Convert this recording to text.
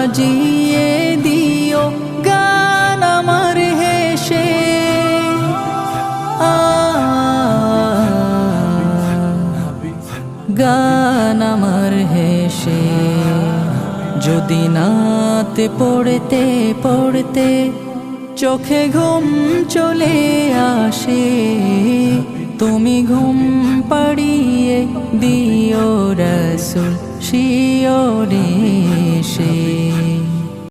সাজিয়ে দিও গান আমার হেসে। গান আমার হেসে। যদি নাতে পড়তে পড়তে চোখে ঘুম চলে আসে, তুমি ঘুম পাড়িয়ে দিও রসুল শিও